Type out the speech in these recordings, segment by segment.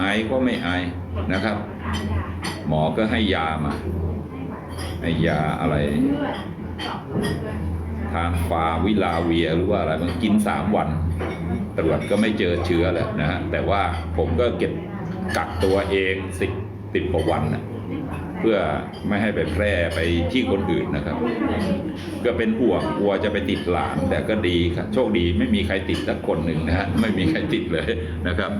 ไอก็ไม่ไอนะครับ หมอก็ให้ยามา ให้ยาอะไร ทางฟาวิลาเวียหรือว่าอะไรมันกินสามวันตรวจก็ไม่เจอเชื้อแหละนะฮะแต่ว่าผมก็เก็บกักตัวเองสิบสิบกว่าวันนะ เพื่อไม่ให้ไปแพร่ไปที่คนอื่นนะครับ ก็เป็นห่วงกลัวจะไปติดหลานแต่ก็ดีครับโชคดีไม่มีใครติดสักคนหนึ่งนะฮะไม่มีใครติดเลยนะครับ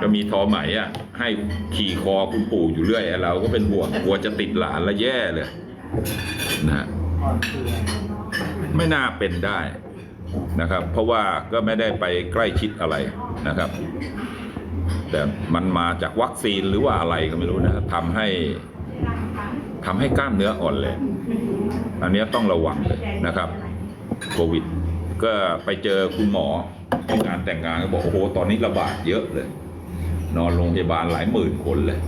ก็มีทอไหมอะให้ขี่คอคุณปู่อยู่เรื่อยเราก็เป็นห่วงกลัวจะติดหลานแล้วแย่เลยนะฮะไม่น่าเป็นได้นะครับ เพราะว่าก็ไม่ได้ไปใกล้ชิดอะไรนะครับ แต่มันมาจากวัคซีนหรือว่าอะไรก็ไม่รู้นะทำให้ทำให้กล้ามเนื้ออ่อนแรงอันนี้ต้องระวังเลยนะครับโควิด ก็ไปเจอคุณหมอที่งานแต่งงานก็บอกโอ้โหตอนนี้ระบาดเยอะเลย นอนโรงพยาบาลหลายหมื่นคนเลย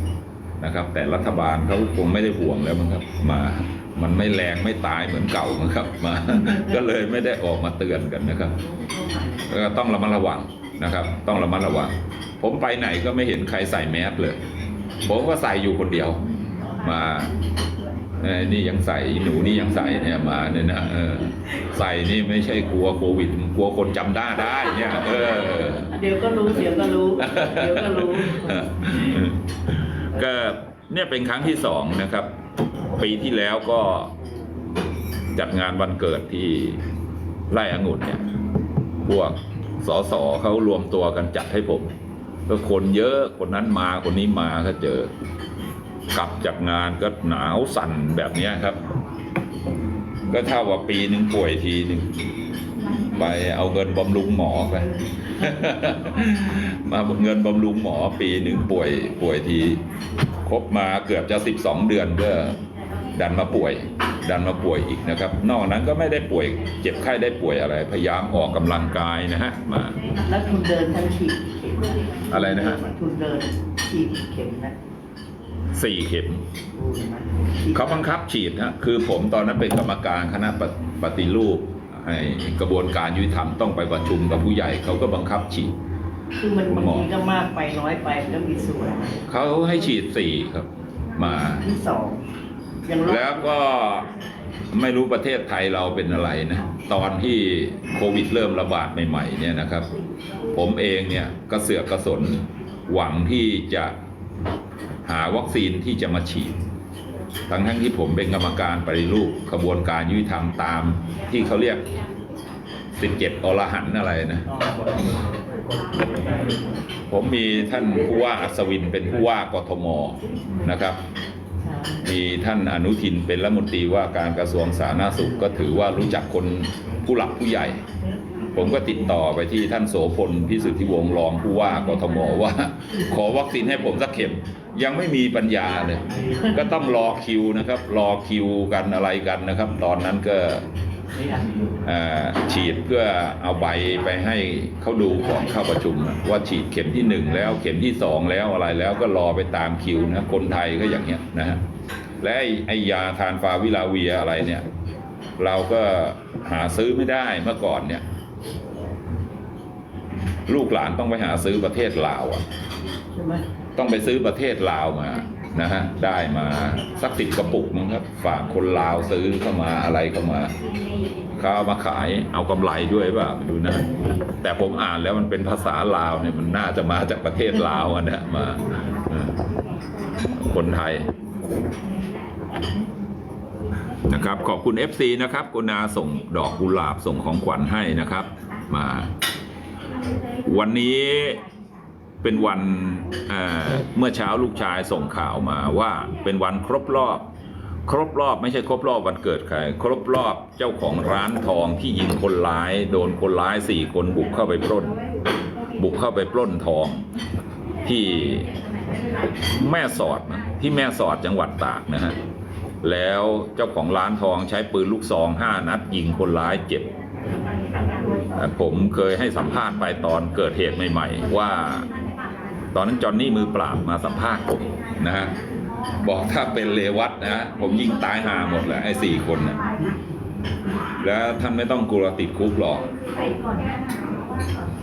นะครับ แต่รัฐบาลเขาคงไม่ได้ห่วงแล้วมั้งครับ มามันไม่แรงไม่ตายเหมือนเก่ามั้งครับ มาก็เลยไม่ได้ออกมาเตือนกันนะครับ ก็ต้องระมัดระวังนะครับ ต้องระมัดระวัง ผมไปไหนก็ไม่เห็นใครใส่แมสเลย ผมก็ใส่อยู่คนเดียว มาเอ้ยนี่ยังใส่หนูนี่ยังใส่เนี่ยมาเนี่ยนะเออใส่นี่ไม่ใช่กลัวโควิดกลัวคนจำได้ได้เนี่ยเออเดี๋ยวก็รู้เดี๋ยวก็รู้เดี๋ยวก็รู้ก็เนี่ยเป็นครั้งที่สองนะครับ ปีที่แล้วก็จัดงานวันเกิดที่ไร่องุ่นเนี่ยพวกสสเขารวมตัวกันจัดให้ผม ก็คนเยอะคนนั้นมาคนนี้มาก็เจอกลับจากงานก็หนาวสั่นแบบนี้ครับ ก็เท่าว่าปีหนึ่งป่วยทีหนึ่งไปเอาเงินบำรุงหมอไป มาเงินบำรุงหมอปีหนึ่งป่วยป่วยที ครบมาเกือบจะสิบสองเดือนก็ ดันมาป่วย ดันมาป่วยอีกนะครับ นอกนั้นก็ไม่ได้ป่วย เจ็บไข้ได้ป่วยอะไร พยายามออกกำลังกายนะฮะมา แล้วคุณเดินทั้งฉีดเข็มอะไรนะฮะคุณเดินฉีดเข็มนะสี่เข็มดูไหมฉีดเขาบังคับฉีดฮะคือผมตอนนั้นเป็นกรรมการคณะปฏิปฏิรูปให้กระบวนการยุติธรรมต้องไปประชุมกับผู้ใหญ่เขาก็บังคับฉีดคือมันบางทีก็มากไปน้อยไปมันก็มีส่วนเขาให้ฉีดสี่ครับ มาที่สองยังรอด แล้วก็ไม่รู้ประเทศไทยเราเป็นอะไรนะ ตอนที่โควิดเริ่มระบาดใหม่ๆเนี่ยนะครับ ผมเองเนี่ยกระเสือกกระสนหวังที่จะหาวัคซีนที่จะมาฉีด ทั้งทั้งที่ผมเป็นกรรมการปฏิรูปกระบวนการยุติธรรมตามที่เขาเรียก 17 อรหันอะไรนะ ผมมีท่านผู้ว่าอัศวินเป็นผู้ว่ากทมนะครับ มีท่านอนุทินเป็นรัฐมนตรีว่าการกระทรวงสาธารณสุขก็ถือว่ารู้จักคนผู้หลักผู้ใหญ่ ผมก็ติดต่อไปที่ท่านโสพลพิสุทธิวงศ์รองผู้ว่ากทมว่า ขอวัคซีนให้ผมสักเข็ม ยังไม่มีปัญญาเลย ก็ต้องรอคิวนะครับ รอคิวกันอะไรกันนะครับ ตอนนั้นก็ ฉีดเพื่อเอาใบไปให้เขาดูก่อนเข้าประชุม ว่าฉีดเข็มที่หนึ่งแล้วเข็มที่สองแล้วอะไรแล้วก็รอไปตามคิวนะคนไทยก็อย่างเงี้ยนะฮะและไอ้ยาทานฟาวิลาเวียอะไรเนี่ย เราก็หาซื้อไม่ได้เมื่อก่อนเนี่ย ลูกหลานต้องไปหาซื้อประเทศลาวอะใช่ไหมต้องไปซื้อประเทศลาวมา นะฮะได้มาสักสิบกระปุกมั้งครับ ฝากคนลาวซื้อเข้ามาอะไรเข้ามาเขาเอามาขายเอากำไรด้วยป่ะดูนะ แต่ผมอ่านแล้วมันเป็นภาษาลาวเนี่ยมันน่าจะมาจากประเทศลาวอะนะมาเออคนไทยนะครับ ขอบคุณ FC นะครับกุณาส่งดอกกุหลาบส่งของขวัญให้นะครับ มา วันนี้ เป็นวันเเมื่อเช้าลูกชายส่งข่าวมาว่าเป็นวันครบรอบ ครบรอบไม่ใช่ครบรอบวันเกิดใคร ครบรอบเจ้าของร้านทองที่ยิงคนร้าย โดนคนร้ายสี่คนบุกเข้าไปปล้น บุกเข้าไปปล้นทองที่แม่สอดนะที่แม่สอดจังหวัดตากนะฮะแล้วเจ้าของร้านทองใช้ปืนลูกซองห้านัดยิงคนร้ายเจ็บผมเคยให้สัมภาษณ์ไปตอนเกิดเหตุใหม่ ๆ ว่า ตอนนั้นจอห์นนี่มือปราบมาสัมภาษณ์ผมนะฮะบอกถ้าเป็นเลวัตนะผมยิงตายหาหมดแหละไอ้สี่คนนะแล้วท่านไม่ต้องกลัวติดคุกหรอก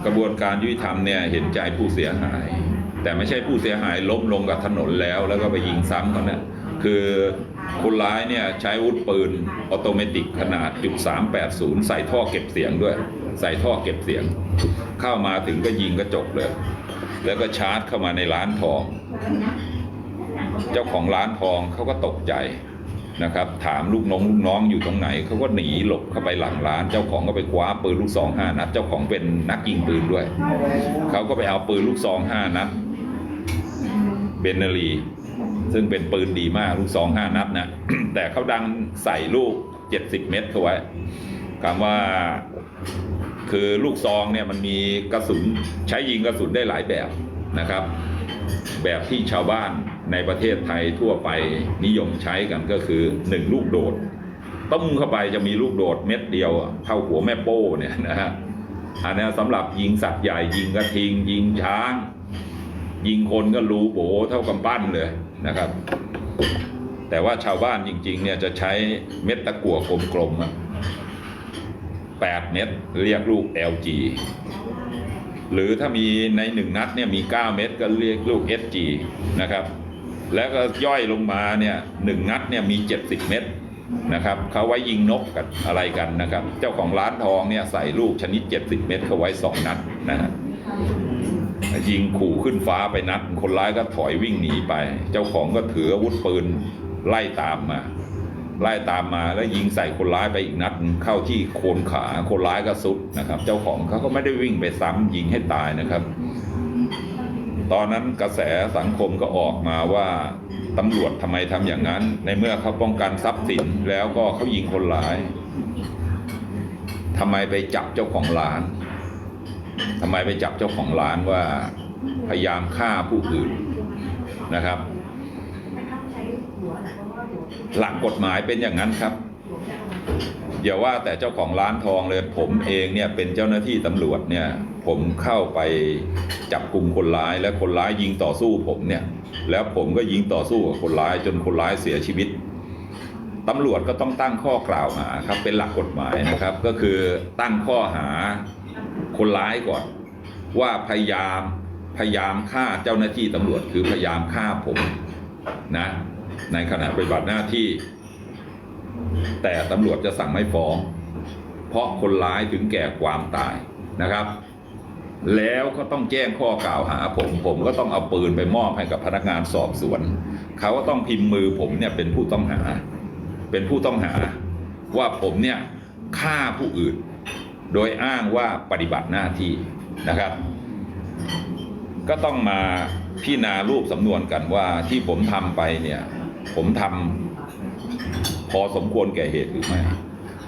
กระบวนการยุติธรรมเนี่ยเห็นใจผู้เสียหาย แต่ไม่ใช่ผู้เสียหายล้มลงกับถนนแล้ว แล้วก็ไปยิงซ้ำเขาเนะคือคนร้ายเนี่ยใช้วุธปืนออโตเมติกขนาดจุด380 ใส่ท่อเก็บเสียงด้วย ใส่ท่อเก็บเสียง เข้ามาถึงก็ยิงกระจกเลย แล้วก็ชาร์จเข้ามาในร้านทอง เจ้าของร้านทองเขาก็ตกใจนะครับ ถามลูกน้องลูกน้องอยู่ตรงไหนเขาก็หนีหลบเข้าไปหลังร้าน เจ้าของก็ไปคว้าปืนลูกซองห้านัด เจ้าของเป็นนักยิงปืนด้วยเขาก็ไปเอาปืนลูกซองห้านัดเบนนารีซึ่งเป็นปืนดีมากลูกซองห้านัดนะแต่เขาดังใส่ลูกเจ็ดสิบเม็ดเข้าไว้คำว่า คือลูกซองเนี่ยมันมีกระสุนใช้ยิงกระสุนได้หลายแบบนะครับ แบบที่ชาวบ้านในประเทศไทยทั่วไปนิยมใช้กันก็คือหนึ่งลูกโดดต้มเข้าไปจะมีลูกโดดเม็ดเดียวเข้าหัวแม่โป้เนี่ยนะฮะอันนี้สำหรับยิงสัตว์ใหญ่ยิงกระทิง ยิงช้าง ยิงคนก็รูโบเท่ากำปั้นเลยนะครับ แต่ว่าชาวบ้านจริง ๆ เนี่ยจะใช้เม็ดตะกั่วกลมๆ อะแปดเม็ดเรียกลูก LG หรือถ้ามีในหนึ่งนัดเนี่ยมี 9 เม็ดก็เรียกลูก SG นะครับ แล้วก็ย่อยลงมาเนี่ยหนึ่งนัดเนี่ยมี 70 เม็ดนะครับเขาไว้ยิงนกกันอะไรกันนะครับ เจ้าของร้านทองเนี่ยใส่ลูกชนิด 70 เม็ดเขาไว้ 2 นัดนะฮะยิงขู่ขึ้นฟ้าไปนัด คนร้ายก็ถอยวิ่งหนีไป เจ้าของก็ถืออาวุธปืนไล่ตามมา ไล่ตามมาแล้วยิงใส่คนร้ายไปอีกนัดเข้าที่โคนขาคนร้ายก็สุดนะครับ เจ้าของเขาก็ไม่ได้วิ่งไปซ้ำยิงให้ตายนะครับ ตอนนั้นกระแสสังคมก็ออกมาว่าตำรวจทำไมทำอย่างนั้น ในเมื่อเขาป้องกันทรัพย์สินแล้วก็เขายิงคนร้ายทำไมไปจับเจ้าของร้านทำไมไปจับเจ้าของร้านว่าพยายามฆ่าผู้อื่นนะครับ หลักกฎหมายเป็นอย่างนั้นครับ อย่าว่าแต่เจ้าของร้านทองเลย ผมเองเนี่ยเป็นเจ้าหน้าที่ตำรวจเนี่ย ผมเข้าไปจับกลุ่มคนร้ายและคนร้ายยิงต่อสู้ผมเนี่ย แล้วผมก็ยิงต่อสู้กับคนร้ายจนคนร้ายเสียชีวิตตำรวจก็ต้องตั้งข้อกล่าวหาครับเป็นหลักกฎหมายนะครับ ก็คือตั้งข้อหาคนร้ายก่อน ว่าพยายามพยายามฆ่าเจ้าหน้าที่ตำรวจคือพยายามฆ่าผมนะ ในขณะปฏิบัติหน้าที่ แต่ตำรวจจะสั่งไม่ฟ้อง เพราะคนร้ายถึงแก่ความตายนะครับ แล้วก็ต้องแจ้งข้อกล่าวหาผม ผมก็ต้องเอาปืนไปมอบให้กับพนักงานสอบสวน เขาก็ต้องพิมพ์มือผมเนี่ยเป็นผู้ต้องหา เป็นผู้ต้องหา ว่าผมเนี่ยฆ่าผู้อื่น โดยอ้างว่าปฏิบัติหน้าที่นะครับ ก็ต้องมาพิจารณารูปสำนวนกันว่าที่ผมทำไปเนี่ย ผมทำพอสมควรแก่เหตุหรือไม่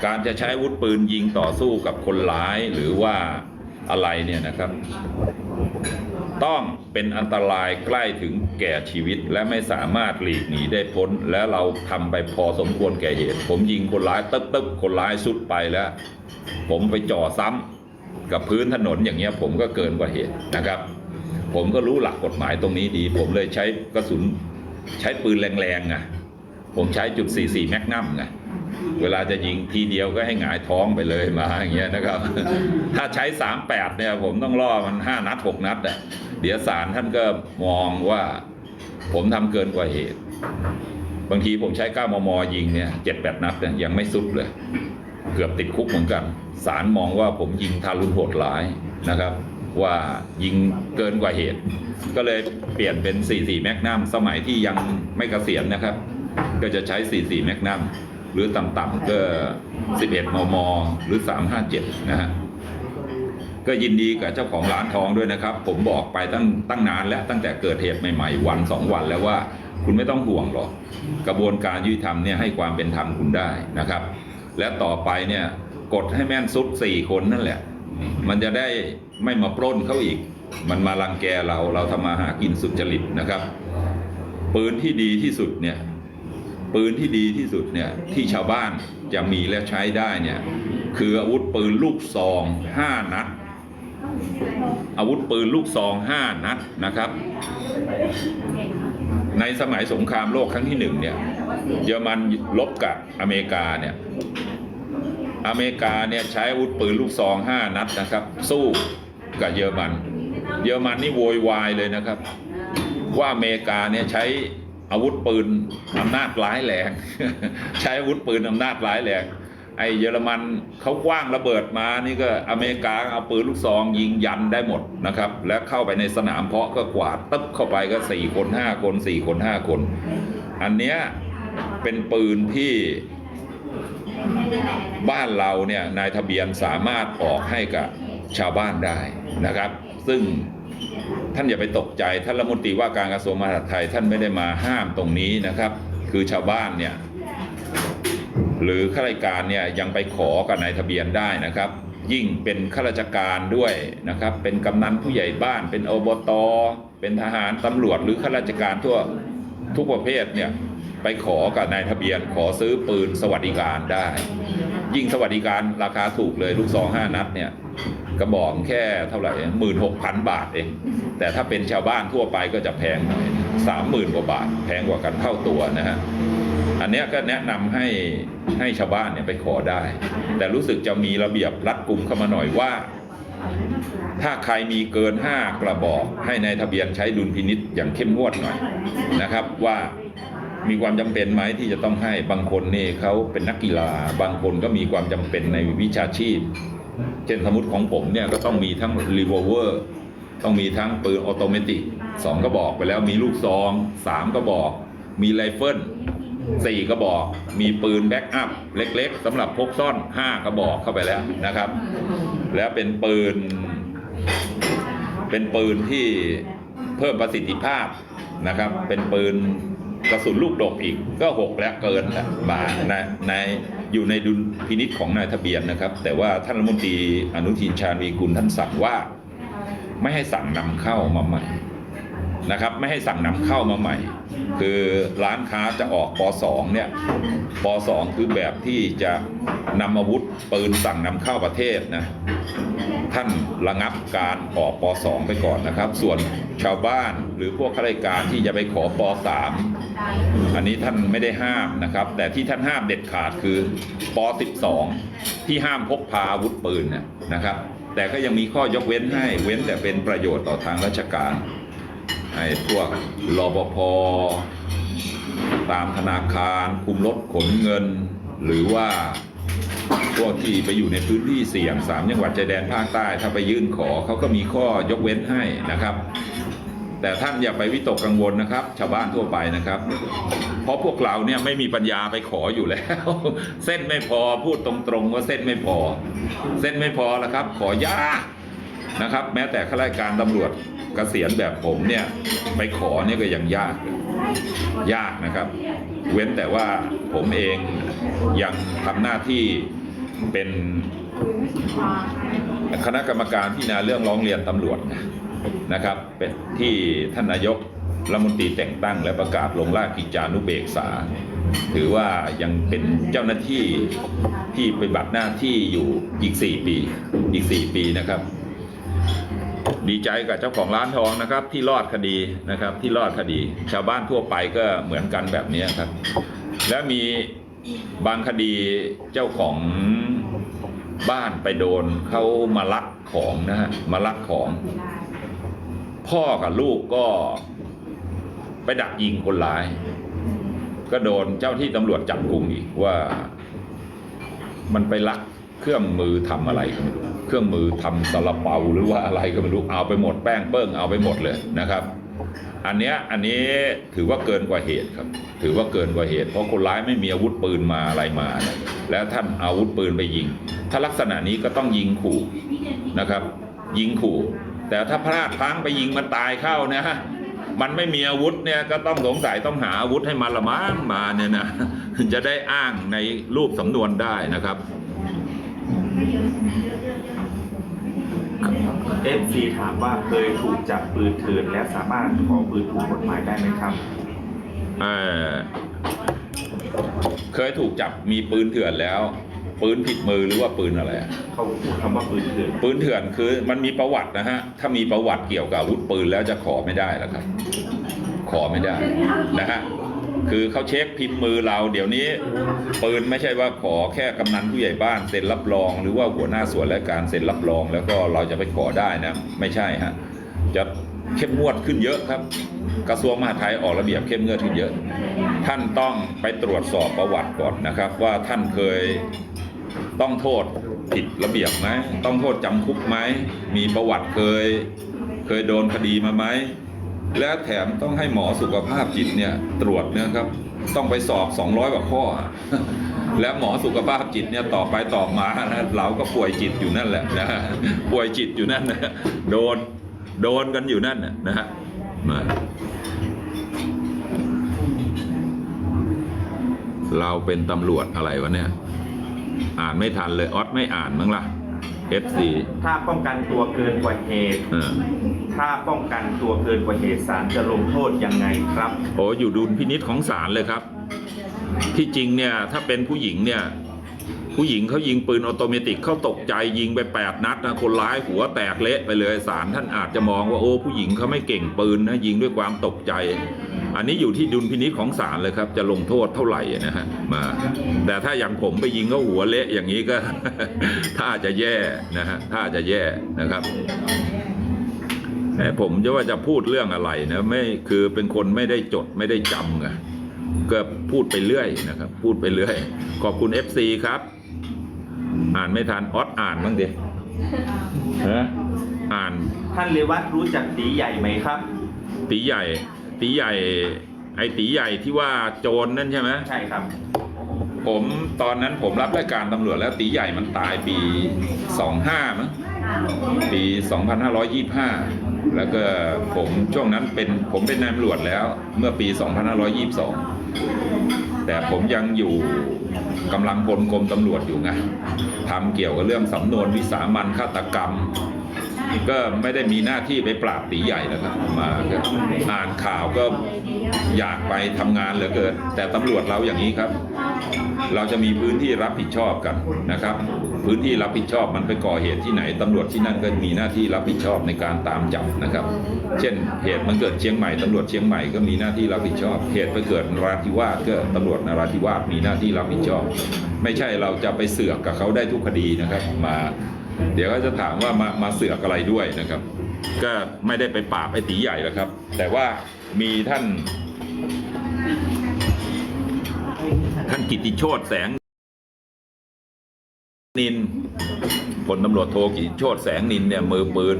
การจะใช้อาวุธปืนยิงต่อสู้กับคนร้ายหรือว่าอะไรเนี่ยนะครับ ต้องเป็นอันตรายใกล้ถึงแก่ชีวิตและไม่สามารถหลีกหนีได้พ้น และเราทำไปพอสมควรแก่เหตุ ผมยิงคนร้ายตึ๊บตึ๊บคนร้ายสุดไปแล้ว ผมไปจ่อซ้ำกับพื้นถนนอย่างเงี้ยผมก็เกินกว่าเหตุนะครับ ผมก็รู้หลักกฎหมายตรงนี้ดี ผมเลยใช้กระสุน ใช้ปืนแรงๆไงผมใช้จุด 44 แมกนัมไงเวลาจะยิงทีเดียวก็ให้หงายท้องไปเลยมาอย่างเงี้ยนะครับ ถ้าใช้ 38 เนี่ย ผมต้องล่อมัน 5 นัด 6 นัดอะเดี๋ยวศาลท่านก็มองว่า ผมทำเกินกว่าเหตุ บางทีผมใช้ 9 มม ยิงเนี่ย7-8 นัดเนี่ยยังไม่สุดเลย เกือบติดคุกเหมือนกันศาลมองว่าผมยิงทารุณโหดร้ายนะครับ ว่ายิงเกินกว่าเหตุ ก็เลยเปลี่ยนเป็น 44 แมกนัมสมัยที่ยังไม่กเกษียณนะครับ ก็จะใช้ 44 แมกนัมหรือต่ำๆก็ 11 มม หรือ 357 นะฮะก็ยินดีกับเจ้าของร้านทองด้วยนะครับ ผมบอกไปตั้งตั้งนานแล้วตั้งแต่เกิดเหตุใหม่ๆ วันสองวันแล้วว่าคุณไม่ต้องห่วงหรอก กระบวนการยุติธรรมเนี่ยให้ความเป็นธรรมคุณได้นะครับ และต่อไปเนี่ยกดให้แม่นสุดสี่คนนั่นแหละ มันจะได้ ไม่มาปล้นเขาอีก มันมารังแกเราเราทำมาหากินสุจริตนะครับ ปืนที่ดีที่สุดเนี่ยปืนที่ดีที่สุดเนี่ยที่ชาวบ้านจะมีและใช้ได้เนี่ยคืออาวุธปืนลูกซองห้านัด อาวุธปืนลูกซองห้านัดนะครับ ในสมัยสงครามโลกครั้งที่หนึ่งเนี่ยเยอรมันลบกับอเมริกาเนี่ยอเมริกาเนี่ยใช้อาวุธปืนลูกซองห้านัดนะครับ สู้ กับเยอรมัน เยอรมันนี่โวยวายเลยนะครับ ว่าอเมริกาเนี่ยใช้อาวุธปืนอำนาจร้ายแรง ใช้อาวุธปืนอำนาจร้ายแรงไอ้เยอรมันเขากว้างระเบิดมานี่ก็อเมริกาเอาปืนลูกซองยิงยันได้หมดนะครับ แล้วเข้าไปในสนามเพาะก็กวาดตึ๊บเข้าไปก็สี่คนห้าคนสี่คนห้าคน อันเนี้ยเป็นปืนที่บ้านเราเนี่ยนายทะเบียนสามารถออกให้กับ ชาวบ้านได้นะครับ ซึ่งท่านอย่าไปตกใจท่านรัฐมนตรีว่าการกระทรวงมหาดไทยท่านไม่ได้มาห้ามตรงนี้นะครับ คือชาวบ้านเนี่ยหรือข้าราชการเนี่ยยังไปขอกับนายทะเบียนได้นะครับ ยิ่งเป็นข้าราชการด้วยนะครับ เป็นกำนันผู้ใหญ่บ้าน เป็นอบตเป็นทหารตำรวจหรือข้าราชการทั่วทุกประเภทเนี่ยไปขอกับนายทะเบียน ขอซื้อปืนสวัสดิการได้ ยิ่งสวัสดิการราคาถูกเลยลูกซองห้านัดเนี่ย กระบอกแค่เท่าไหร่หมื่นหกพันบาทเอง แต่ถ้าเป็นชาวบ้านทั่วไปก็จะแพงหน่อยสามหมื่นกว่าบาท แพงกว่ากันเท่าตัวนะฮะอันนี้ก็แนะนำให้ให้ชาวบ้านเนี่ยไปขอได้ แต่รู้สึกจะมีระเบียบรัดกุมเข้ามาหน่อยว่า ถ้าใครมีเกิน5กระบอก ให้ในายทะเบียนใช้ดุลพินิษอย่างเข้มงวดหน่อยนะครับว่ามีความจำเป็นไหมที่จะต้องให้บางคนนี่เขาเป็นนักกีฬา บางคนก็มีความจำเป็นในวิชาชีพ เช่นสมมติของผมเนี่ยก็ต้องมีทั้งรีโวเวอร์ต้องมีทั้งปืนออโตเมติกสองกระบอกไปแล้วมีลูกซองสามกระบอก มีไรเฟิลสี่กระบอก มีปืนแบ็กอัพเล็กๆสำหรับพกซ่อนห้ากระบอกเข้าไปแล้วนะครับ แล้วเป็นปืน เป็นปืนที่เพิ่มประสิทธิภาพนะครับ เป็นปืนกระสุนลูกดกอีกก็หกแล้วเกินบาทในใน อยู่ในดุลพินิษของนายทะเบียนนะครับ แต่ว่าท่านรัฐมนตรีอนุทินชาญวีกุลท่านสั่งว่า ไม่ให้สั่งนำเข้ามาใหม่นะครับ ไม่ให้สั่งนำเข้ามาใหม่ คือร้านค้าจะออกป .2 เนี่ยป .2 คือแบบที่จะนำอาวุธปืนสั่งนำเข้าประเทศนะท่านระงับการออกป .2 ไปก่อนนะครับ ส่วนชาวบ้านหรือพวกข้าราชการที่จะไปขอป .3 อันนี้ท่านไม่ได้ห้ามนะครับ แต่ที่ท่านห้ามเด็ดขาดคือป .12 ที่ห้ามพกพาอาวุธปืนนะครับ แต่ก็ยังมีข้อยกเว้นให้เว้นแต่เป็นประโยชน์ต่อทางราชการไอ้พวกรปภตามธนาคาร คุมรถขนเงิน หรือว่าพวกที่ไปอยู่ในพื้นที่เสี่ยงสามจังหวัดชายแดนภาคใต้ ถ้าไปยื่นขอเขาก็มีข้อยกเว้นให้นะครับ แต่ท่านอย่าไปวิตกกังวลนะครับ ชาวบ้านทั่วไปนะครับ เพราะพวกเราเนี่ยไม่มีปัญญาไปขออยู่แล้ว เส้นไม่พอพูดตรงๆว่าเส้นไม่พอ เส้นไม่พอแล้วครับ ขอยากนะครับ แม้แต่ข้าราชการตำรวจกเกษียณแบบผมเนี่ยไปขอเนี่ยก็ยังยากยยากนะครับ เว้นแต่ว่าผมเองยังทำหน้าที่เป็นคณะกรรมการพิจารณาเรื่องร้องเรียนตำรวจ นะครับ เป็นที่ท่านนายกรัฐมนตรีแต่งตั้งและประกาศลงราชกิจจานุเบกษา ถือว่ายังเป็นเจ้าหน้าที่ที่ปฏิบัติหน้าที่อยู่อีก 4 ปีอีก 4 ปีนะครับ ดีใจกับเจ้าของร้านทองนะครับ ที่รอดคดีนะครับที่รอดคดี ชาวบ้านทั่วไปก็เหมือนกันแบบนี้ครับ และมีบางคดีเจ้าของบ้านไปโดนเขามาลักของนะฮะมาลักของ พ่อกับลูกก็ไปดักยิงคนร้าย ก็โดนเจ้าที่ตำรวจจับกลุ่มอีกว่า มันไปลักเครื่องมือทำอะไรก็ไม่รู้เครื่องมือทำซาลาเปาหรือว่าอะไรก็ไม่รู้เอาไปหมดแป้งเปิ้งเอาไปหมดเลยนะครับ อันเนี้ยอันนี้ถือว่าเกินกว่าเหตุครับ ถือว่าเกินกว่าเหตุ เพราะคนร้ายไม่มีอาวุธปืนมาอะไรมานะแล้วท่านเอาอาวุธปืนไปยิง ถ้าลักษณะนี้ก็ต้องยิงขู่นะครับ ยิงขู่ แต่ถ้าพลาดพลั้งไปยิงมันตายเข้านะฮะมันไม่มีอาวุธเนี่ยก็ต้องสงสัยต้องหาอาวุธให้มันละมั้งมาเนี่ยนะจะได้อ้างในรูปสำนวนได้นะครับเอฟซีถามว่าเคยถูกจับปืนเถื่อนและสามารถขอปืนถูกกฎหมายได้ไหมครับเอ่อเคยถูกจับมีปืนเถื่อนแล้ว ปืนผิดมือหรือว่าปืนอะไรอะเขาพูดคำว่าปืนเถื่อนปืนเถื่อนคือมันมีประวัตินะฮะ ถ้ามีประวัติเกี่ยวกับอาวุธปืนแล้วจะขอไม่ได้แล้วครับ ขอไม่ได้นะฮะคือเขาเช็คพิมพ์มือเรา เดี๋ยวนี้ปืนไม่ใช่ว่าขอแค่กำนันผู้ใหญ่บ้านเซ็นรับรอง หรือว่าหัวหน้าส่วนและการเซ็นรับรอง แล้วก็เราจะไปขอได้นะ ไม่ใช่ฮะจะเข้มงวดขึ้นเยอะครับ กระทรวงมหาดไทยออกระเบียบเข้มงวดขึ้นเยอะ ท่านต้องไปตรวจสอบประวัติก่อนนะครับ ว่าท่านเคย ต้องโทษผิดระเบียบไหมต้องโทษจำคุกไหมมีประวัติเคยเคยโดนคดีมาไหมและแถมต้องให้หมอสุขภาพจิตเนี่ยตรวจเนะครับ ต้องไปสอบ 200กว่าข้อ และหมอสุขภาพจิตเนี่ยต่อไปต่อมานะเราก็ป่วยจิตอยู่นั่นแหละนะป่วยจิตอยู่นั่นนะโดนโดนกันอยู่นั่นนะนะฮะมาเราเป็นตำรวจอะไรวะเนี่ย อ่านไม่ทันเลยออสไม่อ่านมั้งล่ะ FC ถ้าป้องกันตัวเกินกว่าเหตุ เออถ้าป้องกันตัวเกินกว่าเหตุศาลจะลงโทษยังไงครับ โอ้อยู่ดุลพินิษของศาลเลยครับ ที่จริงเนี่ยถ้าเป็นผู้หญิงเนี่ย ผู้หญิงเขายิงปืนออโตเมติกเขาตกใจยิงไปแปดนัดนะคนร้ายหัวแตกเละไปเลยศาลท่านอาจจะมองว่าโอ้ผู้หญิงเขาไม่เก่งปืนนะยิงด้วยความตกใจ อันนี้อยู่ที่ดุลพินิษของศาลเลยครับ จะลงโทษเท่าไหร่นะฮะมาแต่ถ้าอย่างผมไปยิงเขาหัวเละอย่างนี้ก็ ถ้าจะแย่นะฮะถ้าจะแย่นะครับแต่ผมจะว่าจะพูดเรื่องอะไรนะไม่คือเป็นคนไม่ได้จดไม่ได้จำไงก็พูดไปเรื่อยนะครับ พูดไปเรื่อย ขอบคุณ FC ครับ อ่านไม่ทันออสอ่านบ้างดิฮะอ่าน ท่านเลวัตรู้จักตีใหญ่ไหมครับ ตีใหญ่ ตีใหญ่ ไอ้ตีใหญ่ที่ว่าโจรนั่นใช่ไหมใช่ครับ ผมตอนนั้นผมรับราชการตำรวจแล้วตีใหญ่มันตายปี 25มั้งปี 2525 แล้วก็ผมช่วงนั้นเป็นผมเป็นนายตำรวจแล้วเมื่อปี 2522 แต่ผมยังอยู่กำลังพลกรมตำรวจอยู่ไงทำเกี่ยวกับเรื่องสำนวนวิสามันฆาตกรรม ก็ไม่ได้มีหน้าที่ไปปราบตีใหญ่แล้วครับ มาอ่านข่าวก็อยากไปทำงานเหลือเกิน แต่ตำรวจเราอย่างนี้ครับ เราจะมีพื้นที่รับผิดชอบกันนะครับ พื้นที่รับผิดชอบมันไปก่อเหตุที่ไหนตำรวจที่นั่นก็มีหน้าที่รับผิดชอบในการตามจับนะครับ เช่นเหตุมันเกิดเชียงใหม่ตำรวจเชียงใหม่ก็มีหน้าที่รับผิดชอบ เหตุไปเกิดนราธิวาสก็ตำรวจนราธิวาสมีหน้าที่รับผิดชอบ ไม่ใช่เราจะไปเสือกกับเขาได้ทุกคดีนะครับมา เดี๋ยวก็จะถามว่ามามาเสือกอะไรด้วยนะครับ ก็ไม่ได้ไปปราบไอ้ตีใหญ่แล้วครับ แต่ว่ามีท่าน ท่านกิติโชตแสงนินพลตำรวจโทกิติโชตแสงนินเนี่ยมือปืน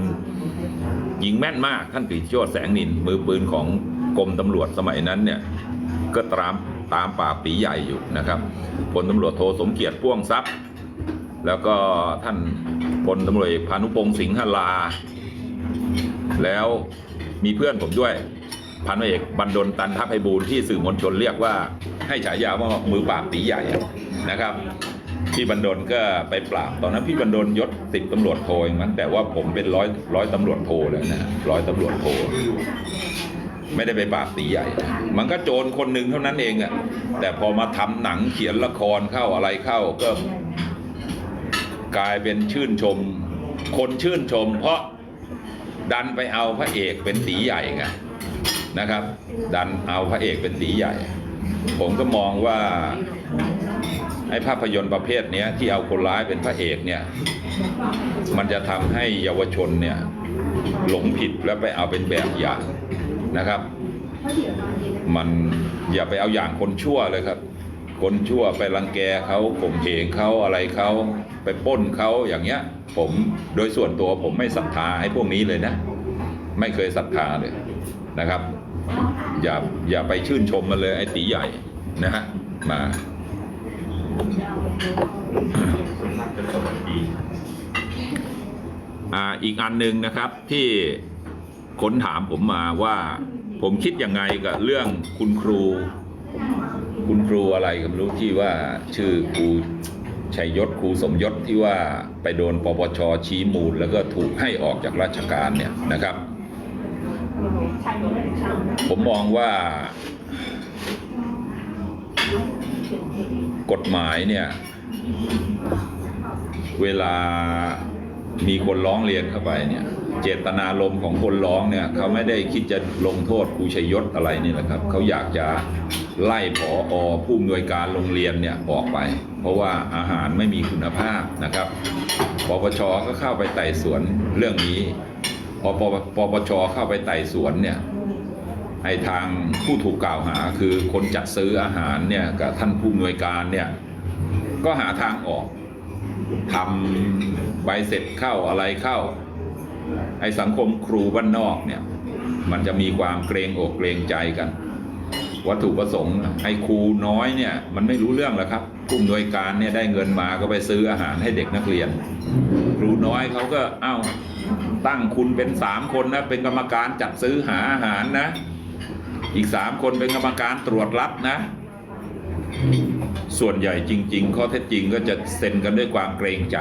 ยิงแม่นมากท่านกิติโชตแสงนินมือปืนของกรมตำรวจสมัยนั้นเนี่ยก็ตามตามป่าบตีใหญ่อยู่นะครับพลตำรวจโทสมเกียรติพ่วงทรัพย์ แล้วก็ท่านพลตำรวจพานุพงศ์สิงหลา แล้วมีเพื่อนผมด้วยพันเอกบรรดลตันทัพไพบูลที่สื่อมวลชนเรียกว่าให้ฉายาว่ามือปราบตีใหญ่นะครับ พี่บรรดลก็ไปปราบตอนนั้นพี่บรรดลยศสิบตำรวจโทเองมั้งแต่ว่าผมเป็นร้อยร้อยตำรวจโทเลยนะร้อยตำรวจโทไม่ได้ไปปราบตีใหญ่ มันก็โจรคนหนึ่งเท่านั้นเองอะแต่พอมาทำหนังเขียนละครเข้าอะไรเข้าก็ กลายเป็นชื่นชม คนชื่นชม เพราะดันไปเอาพระเอกเป็นตีใหญ่ไงนะครับ ดันเอาพระเอกเป็นตีใหญ่ ผมก็มองว่าไอ้ภาพยนตร์ประเภทนี้ที่เอาคนร้ายเป็นพระเอกเนี่ย มันจะทำให้เยาวชนเนี่ยหลงผิดแล้วไปเอาเป็นแบบอย่างนะครับ มันอย่าไปเอาอย่างคนชั่วเลยครับ คนชั่วไปรังแกเขาข่มเหงเขาอะไรเขาไปป้นเขาอย่างเงี้ย ผมโดยส่วนตัวผมไม่ศรัทธาไอ้พวกนี้เลยนะ ไม่เคยศรัทธาเลยนะครับ อย่าอย่าไปชื่นชมมันเลยไอ้ตีใหญ่นะฮะมาอ่าอีกอันหนึ่งนะครับที่คนถามผมมาว่า ผมคิดยังไงกับเรื่องคุณครู คุณครูอะไรก็ไม่รู้ที่ว่าชื่อครูชัยยศครูสมยศที่ว่าไปโดนปปชชี้มูล แล้วก็ถูกให้ออกจากราชการเนี่ยนะครับ ผมมองว่ากฎหมายเนี่ย เวลา มีคนร้องเรียนเข้าไปเนี่ย เจตนารมณ์ของคนร้องเนี่ยเขาไม่ได้คิดจะลงโทษครูชัยยศอะไรนี่แหละครับเขาอยากจะไล่ผออผู้อำนวยการโรงเรียนเนี่ยออกไป เพราะว่าอาหารไม่มีคุณภาพนะครับปปชก็เข้าไปไต่สวนเรื่องนี้พอปปปชเข้าไปไต่สวนเนี่ยไอ้ทางผู้ถูกกล่าวหาคือคนจัดซื้ออาหารเนี่ยกับท่านผู้อำนวยการเนี่ยก็หาทางออก ทำใบเสร็จเข้าอะไรเข้า ไอ้สังคมครูบ้านนอกเนี่ย มันจะมีความเกรงอกเกรงใจกัน วัตถุประสงค์ไอ้ครูน้อยเนี่ย มันไม่รู้เรื่องหรอกครับผู้อำนวยการเนี่ยได้เงินมาก็ไปซื้ออาหารให้เด็กนักเรียน ครูน้อยเขาก็เอ้าตั้งคุณเป็นสามคนนะเป็นกรรมการจัดซื้อหาอาหารนะ อีกสามคนเป็นกรรมการตรวจรับนะ ส่วนใหญ่จริง ๆ ข้อเท็จจริงก็จะเซ็นกันด้วยความเกรงใจ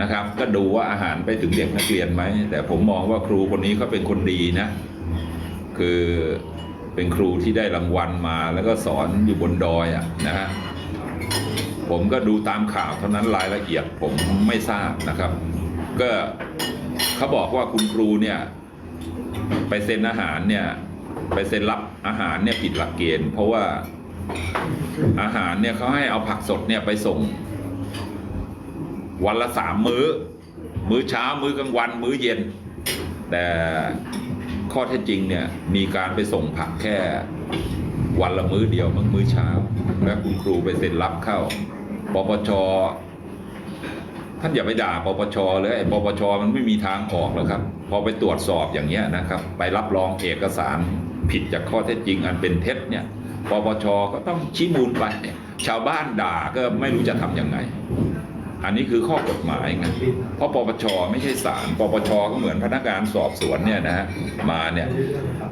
นะครับ ก็ดูว่าอาหารไปถึงเด็กนักเรียนไหม แต่ผมมองว่าครูคนนี้เขาเป็นคนดีนะ คือเป็นครูที่ได้รางวัลมาแล้วก็สอนอยู่บนดอยอะนะฮะผมก็ดูตามข่าวเท่านั้นรายละเอียดผมไม่ทราบนะครับ ก็เขาบอกว่าคุณครูเนี่ยไปเซ็นอาหารเนี่ยไปเซ็นรับอาหารเนี่ยผิดหลักเกณฑ์เพราะว่า อาหารเนี่ยเขาให้เอาผักสดเนี่ยไปส่ง วันละสามมื้อ มื้อเช้ามื้อกลางวัน มื้อเย็น แต่ข้อเท็จจริงเนี่ยมีการไปส่งผักแค่วันละมื้อเดียวมั้งมื้อเช้า แล้วคุณครูไปเซ็นรับเข้าปปชท่านอย่าไปด่าปปชเลยไอ้ปปชมันไม่มีทางออกหรอกครับ พอไปตรวจสอบอย่างเงี้ยนะครับ ไปรับรองเอกสารผิดจากข้อเท็จจริงอันเป็นเท็จเนี่ย ปปชก็ต้องชี้มูลไป ชาวบ้านด่าก็ไม่รู้จะทำยังไง อันนี้คือข้อกฎหมายไงเพราะปปชไม่ใช่ศาลปปชก็เหมือนพนักงานสอบสวนเนี่ยนะฮะมาเนี่ย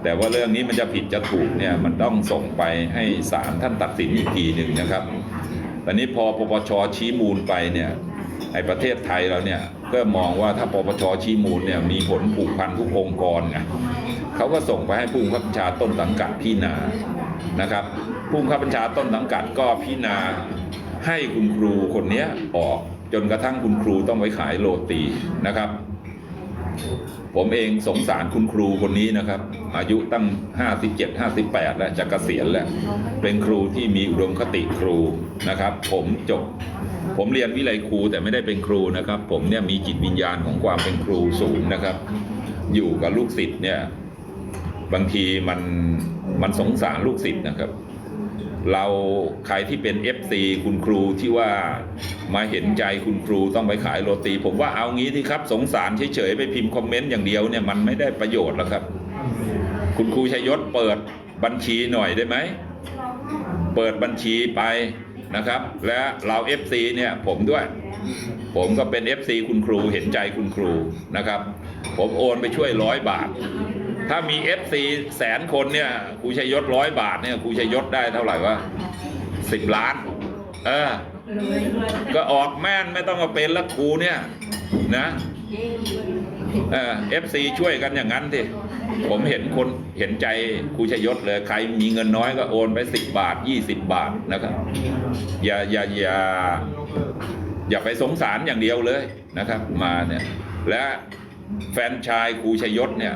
แต่ว่าเรื่องนี้มันจะผิดจะถูกเนี่ยมันต้องส่งไปให้ศาลท่านตัดสินอีกทีหนึ่งนะครับตอนนี้พอปปชชี้มูลไปเนี่ยไอ้ประเทศไทยเราเนี่ย ก็มองว่าถ้าปปชชี้มูลเนี่ยมีผลผูกพันทุกองค์กรไงเขาก็ส่งไปให้ผู้บังคับบัญชาต้นสังกัดพิจารณานะครับ ผู้บังคับบัญชาต้นสังกัดก็พิจารณาให้คุณครูคนนี้ออกจนกระทั่งคุณครูต้องไปขายโรตีนะครับ ผมเองสงสารคุณครูคนนี้นะครับ อายุตั้ง 57 58 แล้วจะเกษียณแล้ว เป็นครูที่มีอุดมคติครูนะครับ ผมจบ ผมเรียนวิไลครูแต่ไม่ได้เป็นครูนะครับ ผมเนี่ยมีจิตวิญญาณของความเป็นครูสูงนะครับ อยู่กับลูกศิษย์เนี่ย บางทีมันมันสงสารลูกศิษย์นะครับ เราใครที่เป็น FC คุณครูที่ว่ามาเห็นใจคุณครูต้องไปขายโรตี ผมว่าเอางี้ที่ครับ สงสารเฉยๆไปพิมพ์คอมเมนต์อย่างเดียวเนี่ยมันไม่ได้ประโยชน์แล้วครับ คุณครูชัยยศเปิดบัญชีหน่อยได้ไหม เปิดบัญชีไปนะครับ และเรา FC เนี่ยผมด้วย ผมก็เป็น FC คุณครูเห็นใจคุณครูนะครับ ผมโอนไปช่วยร้อยบาท ถ้ามี FC แสนคนเนี่ยครูชัยยศร้อยบาทเนี่ยครูชัยยศได้เท่าไหร่วะสิบล้าน เออ ก็ออกแม่นไม่ต้องมาเป็นละครูเนี่ย นะเออฟซีช่วยกันอย่างนั้นสิผมเห็นคนเห็นใจครูชัยยศเลยใครมีเงินน้อยก็โอนไปสิบบาทยี่สิบบาทนะครับ อย่าอย่าอย่าอย่าไปสงสารอย่างเดียวเลยนะครับ มาเนี่ย และแฟนชายครูชัยยศเนี่ย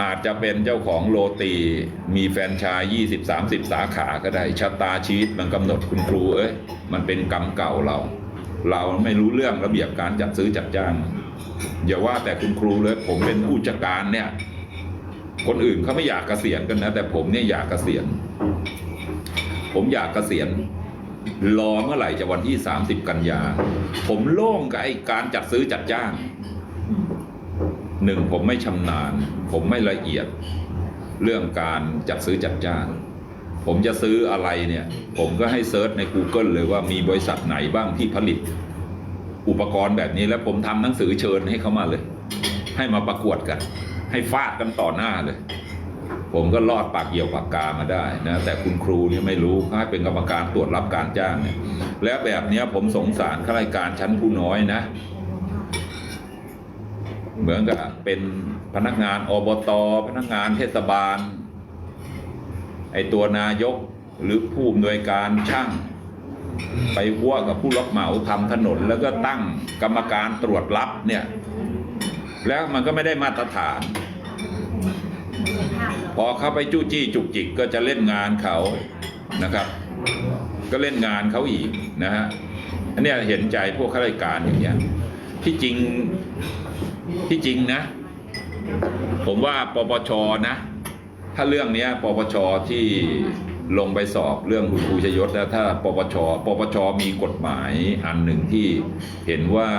อาจจะเป็นเจ้าของโรตีมีแฟรนไชาย 20 30 สาขาก็ได้ชะตาชีวิตมันกำหนดคุณครูเอ้ยมันเป็นกรรมเก่าเรา เราไม่รู้เรื่องระเบียบการจัดซื้อจัดจ้าง อย่าว่าแต่คุณครูเลย ผมเป็นผู้จัดการเนี่ย คนอื่นเขาไม่อยากเกษียณกันนะ แต่ผมเนี่ยอยากเกษียณ ผมอยากเกษียณรอเมื่อไหร่จะวันที่ 30 กันยา ผมโล่งกับไอ้การจัดซื้อจัดจ้าง หนึ่งผมไม่ชำนาญ ผมไม่ละเอียดเรื่องการจัดซื้อจัดจ้าง ผมจะซื้ออะไรเนี่ย ผมก็ให้เซิร์ชใน Google เลยว่ามีบริษัทไหนบ้างที่ผลิต อุปกรณ์แบบนี้แล้วผมทำหนังสือเชิญให้เขามาเลย ให้มาประกวดกัน ให้ฟาดกันต่อหน้าเลย ผมก็รอดปากเหี่ยวปากกามาได้นะแต่คุณครูเนี่ยไม่รู้ให้เป็นกรรมการตรวจรับการจ้างเนี่ยแล้วแบบนี้ผมสงสารข้าราชการชั้นผู้น้อยนะ เหมือนกับเป็นพนักงานอบตพนักงานเทศบาล ไอตัวนายกหรือผู้อำนวยการช่าง ไปวัวกับผู้รับเหมาทำถนน แล้วก็ตั้งกรรมการตรวจรับเนี่ย แล้วมันก็ไม่ได้มาตรฐาน พอเข้าไปจู้จี้จุกจิกก็จะเล่นงานเขานะครับ ก็เล่นงานเขาอีกนะฮะอันนี้เห็นใจพวกข้าราชการอย่างเงี้ยที่จริง ที่จริงนะ ผมว่าปปชนะ ถ้าเรื่องนี้ปปชที่ลงไปสอบเรื่องคุณครูชยศแล้วถ้าปปชปปชมีกฎหมายอันหนึ่งที่เห็นว่า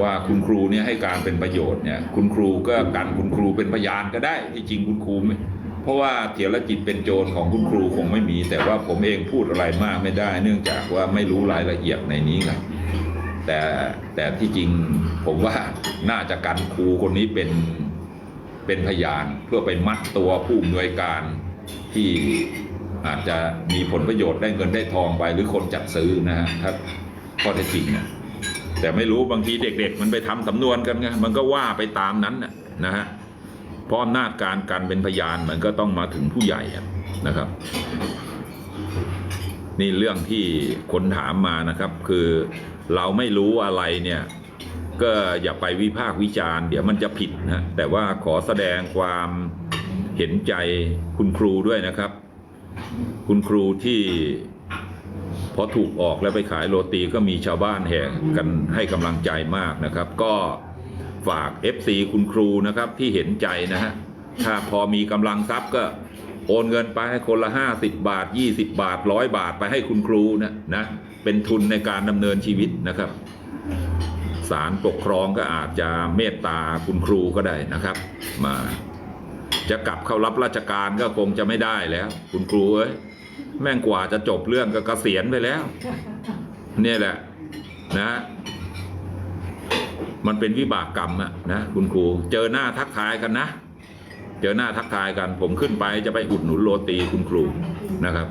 ว่าคุณครูเนี่ยให้การเป็นประโยชน์เนี่ยคุณครูก็กันคุณครูเป็นพยานก็ได้ที่จริงคุณครูเพราะว่าเถรจิตเป็นโจรของคุณครูคงไม่มี แต่ว่าผมเองพูดอะไรมากไม่ได้ เนื่องจากว่าไม่รู้รายละเอียดในนี้ครับ แต่แต่ที่จริงผมว่าน่าจะกันครูคนนี้เป็นเป็นพยานเพื่อไปมัดตัวผู้อำนวยการที่อาจจะมีผลประโยชน์ได้เงินได้ทองไปหรือคนจัดซื้อนะฮะถ้าข้อเท็จจริงนะแต่ไม่รู้บางทีเด็ก ๆ มันไปทำสำนวนกันไงมันก็ว่าไปตามนั้นนะฮะเพราะอำนาจการการเป็นพยานมันก็ต้องมาถึงผู้ใหญ่นะครับ นี่เรื่องที่คนถามมานะครับคือ เราไม่รู้อะไรเนี่ยก็อย่าไปวิพากษ์วิจารณ์เดี๋ยวมันจะผิดนะแต่ว่าขอแสดงความเห็นใจคุณครูด้วยนะครับ คุณครูที่พอถูกออกแล้วไปขายโรตีก็มีชาวบ้านแห่กันให้กำลังใจมากนะครับ ก็ฝาก FC คุณครูนะครับที่เห็นใจนะฮะถ้าพอมีกำลังทรัพย์ก็โอนเงินไปให้คนละ 50 บาท 20 บาทร้อยบาทไปให้คุณครูนะนะ เป็นทุนในการดำเนินชีวิตนะครับศาลปกครองก็อาจจะเมตตาคุณครูก็ได้นะครับ มาจะกลับเข้ารับราชการก็คงจะไม่ได้แล้ว คุณครูเอ้ยแม่งกว่าจะจบเรื่องก็เกษียณไปแล้ว เนี่ยแหละนะ มันเป็นวิบากกรรมอะนะคุณครู เจอหน้าทักทายกันนะ เจอหน้าทักทายกัน ผมขึ้นไปจะไปอุดหนุนโรตีคุณครูนะครับ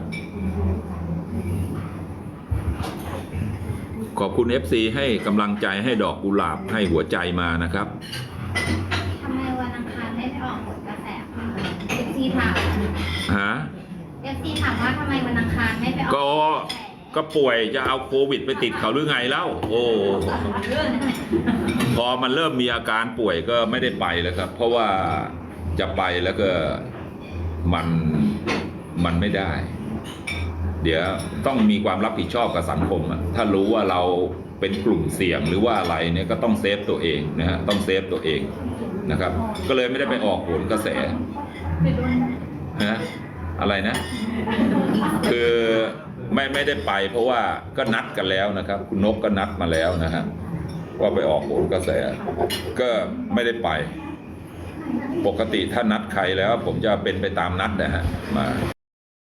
ขอบคุณ FC ให้กำลังใจให้ดอกกุหลาบให้หัวใจมานะครับ ทำไมวันอังคารไม่ไปออกผลกระแสเอฟซีถามฮะ เอฟซีถามว่าทำไมวันอังคารไม่ไปออกก็ผลกระแสก็ป่วยจะเอาโควิดไปติดเขาหรือไงเล่า โอ้ พอมันเริ่มมีอาการป่วยก็ไม่ได้ไปแล้วครับ เพราะว่าจะไปแล้วก็มันมันไม่ได้ เดี๋ยวต้องมีความรับผิดชอบกับสังคมอะถ้ารู้ว่าเราเป็นกลุ่มเสี่ยงหรือว่าอะไรเนี่ยก็ต้องเซฟตัวเองนะฮะต้องเซฟตัวเองนะครับ ก็เลยไม่ได้ไปออกโหนกระแสนะอะไรนะ คือไม่ไม่ได้ไป เพราะว่าก็นัดกันแล้วนะครับ คุณนกก็นัดมาแล้วนะฮะว่าไปออกโหนกระแส ก็ไม่ได้ไป ปกติถ้านัดใครแล้ว ผมจะเป็นไปตามนัดนะฮะมา